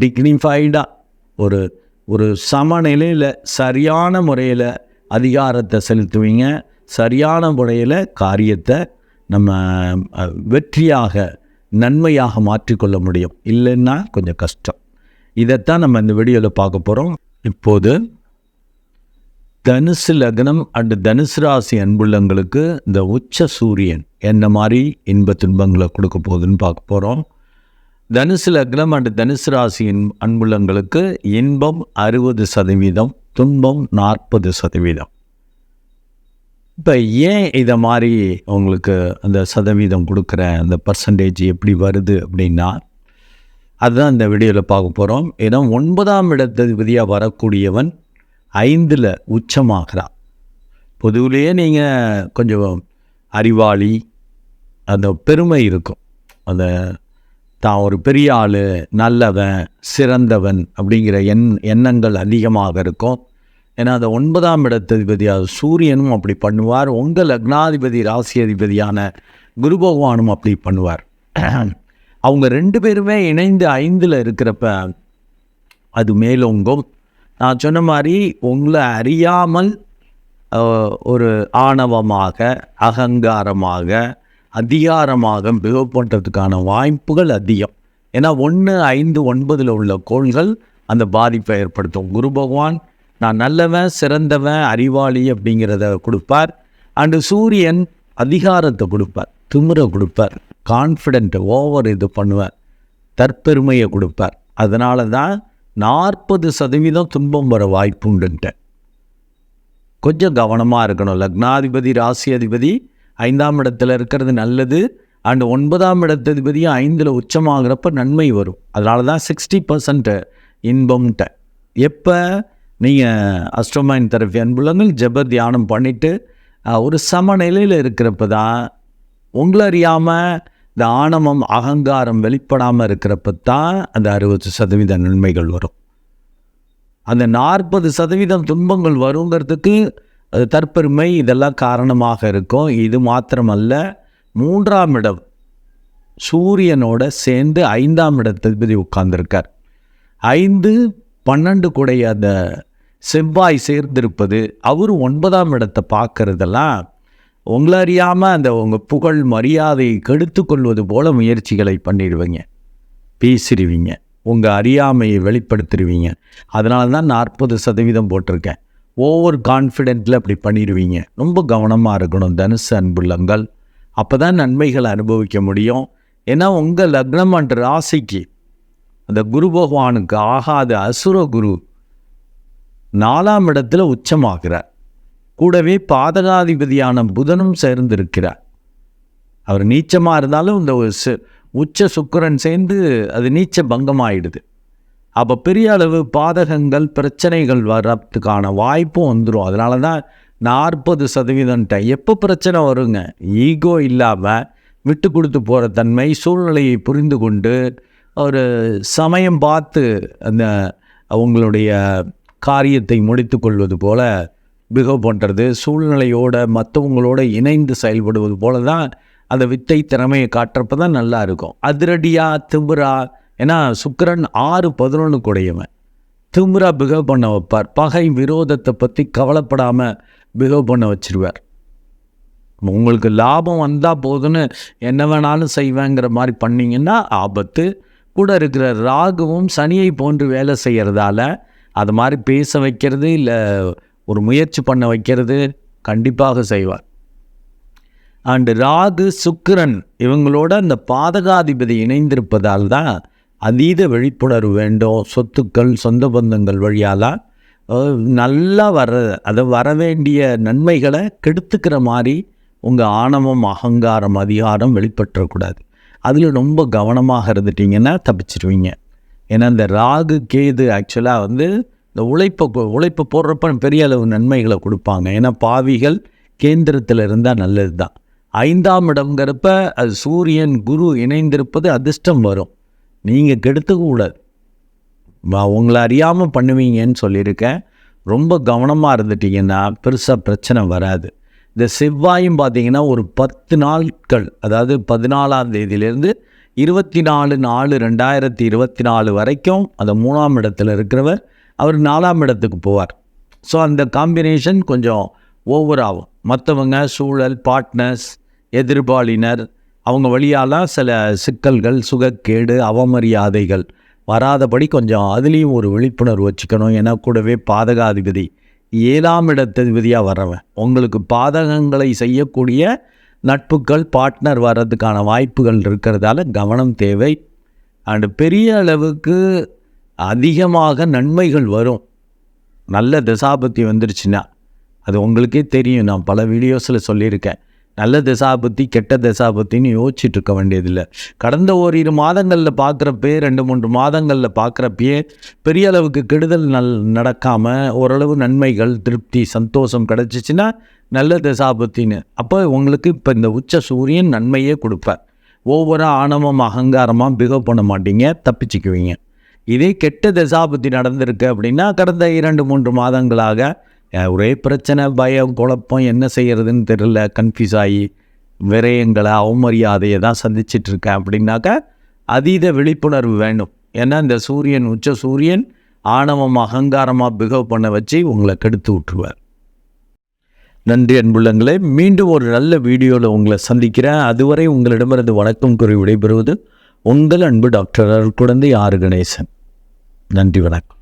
டிக்னிஃபைடாக ஒரு ஒரு சமநிலையில் சரியான முறையில் அதிகாரத்தை செலுத்துவீங்க. சரியான முறையில் காரியத்தை நம்ம வெற்றியாக நன்மையாக மாற்றிக்கொள்ள முடியும். இல்லைன்னா கொஞ்சம் கஷ்டம். இதைத்தான் நம்ம இந்த வீடியோவில் பார்க்க போகிறோம் இப்போது தனுசு லக்னம் அண்டு தனுசு ராசி அன்புள்ளங்களுக்கு இந்த உச்ச சூரியன் என்ன மாதிரி இன்ப துன்பங்களை கொடுக்க போகுதுன்னு பார்க்க போகிறோம் தனுசு லக்னம் அண்ட் தனுசு ராசியின் அன்புள்ளங்களுக்கு இன்பம் அறுபது சதவீதம் துன்பம் நாற்பது சதவீதம். இப்போ ஏன் இதை மாதிரி உங்களுக்கு அந்த சதவீதம் கொடுக்குற அந்த பர்சன்டேஜ் எப்படி வருது அப்படின்னா அதுதான் இந்த வீடியோவில் பார்க்க போகிறோம் ஏன்னா ஒன்பதாம் இடத்ததிபதியாக வரக்கூடியவன் ஐந்தில் உச்சமாகிறான் பொதுவிலேயே நீங்கள் கொஞ்சம் அறிவாளி அந்த பெருமை இருக்கும். அந்த தான் ஒரு பெரிய ஆள் நல்லவன் சிறந்தவன் அப்படிங்கிற எண் எண்ணங்கள் அதிகமாக இருக்கும். ஏன்னா அந்த ஒன்பதாம் இடத்ததிபதியாக சூரியனும் அப்படி பண்ணுவார். உங்கள் லக்னாதிபதி ராசி அதிபதியான குரு பகவானும் அப்படி பண்ணுவார். அவங்க ரெண்டு பேருமே இணைந்து ஐந்தில் இருக்கிறப்ப அது மேலோங்கும். நான் சொன்ன மாதிரி உங்களை அறியாமல் ஒரு ஆணவமாக அகங்காரமாக அதிகாரமாக பிஹேவ் பண்ணுறதுக்கான வாய்ப்புகள் அதிகம். ஏன்னா ஒன்று ஐந்து ஒன்பதில் உள்ள கோள்கள் அந்த பாதிப்பை ஏற்படுத்தும். குரு பகவான் நான் நல்லவன் சிறந்தவன் அறிவாளி அப்படிங்கிறத கொடுப்பார். அண்டு சூரியன் அதிகாரத்தை கொடுப்பார் திமிரை கொடுப்பார் கான்ஃபிடென்ட் ஓவர் இது பண்ணுவார் தற்பெருமையை கொடுப்பார். அதனால தான் நாற்பது சதவீதம் துன்பம் வர வாய்ப்புண்டுன்ட்டேன் கொஞ்சம் கவனமாக இருக்கணும். லக்னாதிபதி ராசி அதிபதி ஐந்தாம் இடத்துல இருக்கிறது நல்லது. அண்ட் ஒன்பதாம் இடத்ததிபதியும் ஐந்தில் உச்சமாகிறப்ப நன்மை வரும். அதனால தான் சிக்ஸ்டி பர்சன்ட்டு இன்பம்ட்ட. எப்போ? நீங்கள் அஸ்ட்ரோமைன் தெரப்பி அன்புலங்கள் ஜெப தியானம் பண்ணிவிட்டு ஒரு சமநிலையில் இருக்கிறப்ப தான் உங்களை அறியாமல் இந்த ஆணவம் அகங்காரம் வெளிப்படாமல் இருக்கிறப்ப தான் அந்த அறுபது சதவீத நன்மைகள் வரும். அந்த நாற்பது சதவீதம் துன்பங்கள் வருங்கிறதுக்கு தற்பெருமை இதெல்லாம் காரணமாக இருக்கும். இது மாத்திரமல்ல மூன்றாம் இடம் சூரியனோட சேர்ந்து ஐந்தாம் இடத்ததிபதி உட்கார்ந்திருக்கார். ஐந்து பன்னெண்டு கூடைய அந்த செவ்வாய் சேர்ந்திருப்பது அவர் ஒன்பதாம் இடத்தை பார்க்கறதெல்லாம் உங்களை அறியாமல் அந்த உங்கள் புகழ் மரியாதையை கெடுத்து கொள்வது போல முயற்சிகளை பண்ணிடுவீங்க. பேசிடுவீங்க. உங்கள் அறியாமையை வெளிப்படுத்திடுவீங்க. அதனால தான் நாற்பது சதவீதம் போட்டிருக்கேன். ஓவர் கான்ஃபிடென்ட்டில் அப்படி பண்ணிடுவீங்க. ரொம்ப கவனமாக இருக்கணும். தனுசு அன்புள்ளங்கள். அப்போ தான் நன்மைகளை அனுபவிக்க முடியும். ஏன்னா உங்கள் லக்னம் என்ற ராசிக்கு அந்த குரு பகவானுக்கு ஆகாத அசுர குரு நாலாம் இடத்துல உச்சமாகிறார். கூடவே பாதகாதிபதியான புதனும் சேர்ந்திருக்கிறார். அவர் நீச்சமாக இருந்தாலும் இந்த ஒரு சு- உச்ச சுக்கிரன் சேர்ந்து அது நீச்ச பங்கமாயிடுது. அப்போ பெரிய அளவு பாதகங்கள் பிரச்சனைகள் வர்றதுக்கான வாய்ப்பும் வந்துடும் அதனால தான் நாற்பது சதவீதம்ட்ட எப்போ பிரச்சனை வருங்க? ஈகோ இல்லாமல் விட்டு கொடுத்து போகிற தன்மை சூழ்நிலையை புரிந்து கொண்டு ஒரு சமயம் பார்த்து அந்த அவங்களுடைய காரியத்தை முடித்து கொள்வது போல் பிஹேவ் பண்ணுறது சூழ்நிலையோட மற்றவங்களோட இணைந்து செயல்படுவது போல தான் அந்த வித்தை திறமையை காட்டுறப்ப தான் நல்லா இருக்கும். அதிரடியாக திமிரா ஏன்னா சுக்கரன் ஆறு பதினொன்று கூடையவன் திமுறா பிஹேவ் பண்ண வைப்பார். பகை விரோதத்தை பற்றி கவலைப்படாமல் பிகவ் பண்ண வச்சிருவார். உங்களுக்கு லாபம் வந்தால் போதுன்னு என்ன வேணாலும் செய்வேங்கிற மாதிரி பண்ணிங்கன்னா ஆபத்து. கூட இருக்கிற ராகுவும் சனியை போன்று வேலை செய்கிறதால அது மாதிரி பேச வைக்கிறது இல்லை ஒரு முயற்சி பண்ண வைக்கிறது கண்டிப்பாக செய்வார். அண்டு ராகு சுக்கிரன் இவங்களோட அந்த பாதகாதிபதி இணைந்திருப்பதால் தான் அதீத விழிப்புணர்வு வேண்டும் சொத்துக்கள் சொந்த பந்தங்கள் வழியால் நல்லா வர அதை வர வேண்டிய நன்மைகளை கெடுத்துக்கிற மாதிரி உங்கள் ஆணவம் அகங்காரம் அதிகாரம் வெளிப்பற்றக்கூடாது அதில் ரொம்ப கவனமாக இருந்துட்டீங்கன்னா தப்பிச்சிருவீங்க. ஏன்னா இந்த ராகு கேது ஆக்சுவலாக வந்து இந்த உழைப்பை உழைப்பு போடுறப்ப பெரிய அளவு நன்மைகளை கொடுப்பாங்க. ஏன்னா பாவிகள் கேந்திரத்தில் இருந்தால் நல்லது தான் ஐந்தாம் இடம்ங்கிறப்ப அது சூரியன் குரு இணைந்திருப்பது அதிர்ஷ்டம் வரும். நீங்கள் கெடுத்துக்கூடாது. உங்களை அறியாமல் பண்ணுவீங்கன்னு சொல்லியிருக்கேன். ரொம்ப கவனமாக இருந்துட்டீங்கன்னா பெருசாக பிரச்சனை வராது. இந்த செவ்வாயும் பார்த்தீங்கன்னா ஒரு பத்து நாட்கள் அதாவது பதினாலாம் தேதியிலேருந்து இருபத்தி நாலு நாலு ரெண்டாயிரத்தி இருபத்தி நாலு வரைக்கும் அந்த மூணாம் இடத்துல இருக்கிறவர் அவர் நாலாம் இடத்துக்கு போவார். ஸோ அந்த காம்பினேஷன் கொஞ்சம் ஓவர் ஆகும். மற்றவங்க சூழல் பார்ட்னர்ஸ் எதிர்பாலினர் அவங்க வழியாலாம் சில சிக்கல்கள் சுகக்கேடு அவமரியாதைகள் வராதபடி கொஞ்சம் அதுலேயும் ஒரு விழிப்புணர்வு வச்சுக்கணும். ஏன்னா கூடவே பாதகாதிபதி ஏழாம் இடத்ததிபதியாக வரவன் உங்களுக்கு பாதகங்களை செய்யக்கூடிய நட்புகள் பார்ட்னர் வர்றதுக்கான வாய்ப்புகள் இருக்கிறதால கவனம் தேவை. அண்டு பெரிய அளவுக்கு அதிகமாக நன்மைகள் வரும். நல்ல தசாபத்தி வந்துருச்சுன்னா அது உங்களுக்கே தெரியும். நான் பல வீடியோஸில் சொல்லியிருக்கேன். நல்ல தசாபத்தி கெட்ட தசாபத்தின்னு யோசிச்சுட்டு இருக்க வேண்டியதில்லை. கடந்த ஓரிரு மாதங்களில் பார்க்குறப்பே ரெண்டு மூன்று மாதங்களில் பார்க்குறப்பயே பெரிய அளவுக்கு கெடுதல் நல் நடக்காமல் ஓரளவு நன்மைகள் திருப்தி சந்தோஷம் கிடச்சிச்சின்னா நல்ல தசாபத்தின்னு. அப்போ உங்களுக்கு இப்போ இந்த உச்ச சூரியன் நன்மையே கொடுப்பார். ஒவ்வொரு ஆணவம் அகங்காரமாக பிகவ் பண்ண மாட்டீங்க தப்பிச்சுக்குவீங்க. இதே கெட்ட தசாபத்தி நடந்திருக்கு அப்படின்னா கடந்த இரண்டு மூன்று மாதங்களாக ஒரே பிரச்சனை பயம் குழப்பம் என்ன செய்கிறதுன்னு தெரில கன்ஃபியூஸ் ஆகி விரயங்களை அவமரியாதையை தான் சந்திச்சிட்ருக்கேன் அப்படின்னாக்கா அதீத விழிப்புணர்வு வேணும். ஏன்னா இந்த சூரியன் உச்ச சூரியன் ஆணவம் அகங்காரமாக பிகவ் பண்ண வச்சு உங்களை கெடுத்து விட்டுருவார். நன்றி அன்புள்ளங்களே. மீண்டும் ஒரு நல்ல வீடியோவில் உங்களை சந்திக்கிறேன். அதுவரை உங்களிடமிருந்து வணக்கம் கூறி விடைபெறுவது உங்கள் அன்பு டாக்டர் அருட்குழந்தை ஆறு கணேசன். நன்றி வணக்கம்.